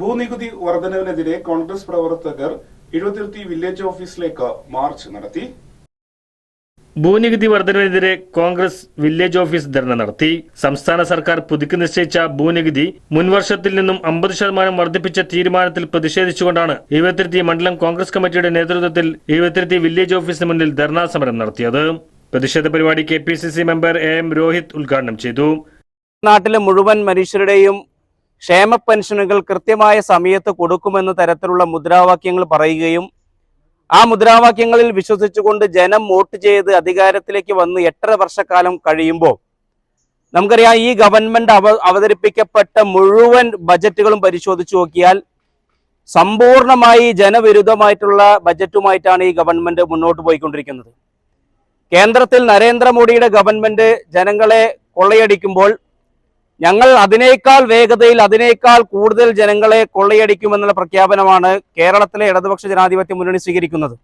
ഭൂനികുതി വർധനവിനെതിരെ കോൺഗ്രസ് പ്രവർത്തകർ എഴുപത്തിരുത്തി വില്ലേജ് ഓഫീസിലേക്ക് മാർച്ച് നടത്തി. ഭൂനികുതി വർധനവിനെതിരെ കോൺഗ്രസ് വില്ലേജ് ഓഫീസ് ധർണ നടത്തി. സംസ്ഥാന സർക്കാർ പുതുക്കി നിശ്ചയിച്ച ഭൂനികുതി മുൻവർഷത്തിൽ നിന്നും അമ്പത് ശതമാനം വർദ്ധിപ്പിച്ച തീരുമാനത്തിൽ പ്രതിഷേധിച്ചുകൊണ്ടാണ് എഴുപത്തിരുത്തി മണ്ഡലം കോൺഗ്രസ് കമ്മിറ്റിയുടെ നേതൃത്വത്തിൽ എഴുപത്തിരുത്തി വില്ലേജ് ഓഫീസിന് മുന്നിൽ ധർണാ സമരം നടത്തിയത്. പ്രതിഷേധ പരിപാടി K P C C member A M Rohit ഉദ്ഘാടനം ചെയ്തു. നാട്ടിലെ മുഴുവൻ മനുഷ്യരുടെയും ക്ഷേമ പെൻഷനുകൾ കൃത്യമായ സമയത്ത് കൊടുക്കുമെന്ന തരത്തിലുള്ള മുദ്രാവാക്യങ്ങൾ പറയുകയും ആ മുദ്രാവാക്യങ്ങളിൽ വിശ്വസിച്ചുകൊണ്ട് ജനം വോട്ട് ചെയ്ത് അധികാരത്തിലേക്ക് വന്ന് എട്ടര വർഷക്കാലം കഴിയുമ്പോൾ നമുക്കറിയാം ഈ ഗവൺമെന്റ് അവ അവതരിപ്പിക്കപ്പെട്ട മുഴുവൻ ബജറ്റുകളും പരിശോധിച്ചു നോക്കിയാൽ സമ്പൂർണമായി ജനവിരുദ്ധമായിട്ടുള്ള ബജറ്റുമായിട്ടാണ് ഈ ഗവൺമെന്റ് മുന്നോട്ട് പോയിക്കൊണ്ടിരിക്കുന്നത്. കേന്ദ്രത്തിൽ നരേന്ദ്രമോദിയുടെ ഗവൺമെന്റ് ജനങ്ങളെ കൊള്ളയടിക്കുമ്പോൾ ഞങ്ങൾ അതിനേക്കാൾ വേഗതയിൽ അതിനേക്കാൾ കൂടുതൽ ജനങ്ങളെ കൊള്ളയടിക്കുമെന്നുള്ള പ്രഖ്യാപനമാണ് കേരളത്തിലെ ഇടതുപക്ഷ ജനാധിപത്യ മുന്നണി സ്വീകരിക്കുന്നത്.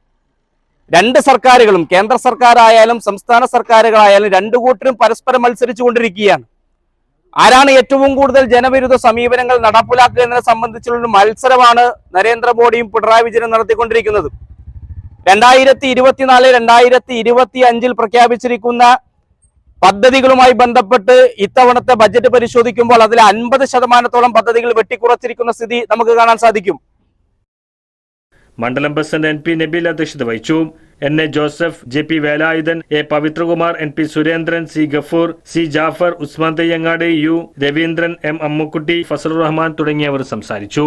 രണ്ട് സർക്കാരുകളും കേന്ദ്ര സർക്കാരായാലും സംസ്ഥാന സർക്കാരുകളായാലും രണ്ടു കൂട്ടരും പരസ്പരം മത്സരിച്ചു കൊണ്ടിരിക്കുകയാണ് ആരാണ് ഏറ്റവും കൂടുതൽ ജനവിരുദ്ധ സമീപനങ്ങൾ നടപ്പിലാക്കുക എന്നതിനെ സംബന്ധിച്ചുള്ള മത്സരമാണ് നരേന്ദ്രമോദിയും പിണറായി വിജയനും നടത്തിക്കൊണ്ടിരിക്കുന്നത്. രണ്ടായിരത്തി ഇരുപത്തിനാല് രണ്ടായിരത്തി ഇരുപത്തി അഞ്ചിൽ പ്രഖ്യാപിച്ചിരിക്കുന്ന പദ്ധതികളുമായി ബന്ധപ്പെട്ട് ഇത്തവണത്തെ ബജറ്റ് പരിശോധിക്കുമ്പോൾ അതിൽ അൻപത് ശതമാനത്തോളം പദ്ധതികൾ വെട്ടിക്കുറച്ചിരിക്കുന്ന സ്ഥിതി നമുക്ക് കാണാൻ സാധിക്കും. മണ്ഡലം പ്രസിഡന്റ് എൻ പി നബീൽ അധ്യക്ഷത വഹിച്ചു. N A Joseph J P Velayudhan A Pavithrakumar N P Surendran C Gafoor C Jafar Usman Thayyangad U Raveendran M Ammukutty Fazal Rahman തുടങ്ങിയവർ സംസാരിച്ചു.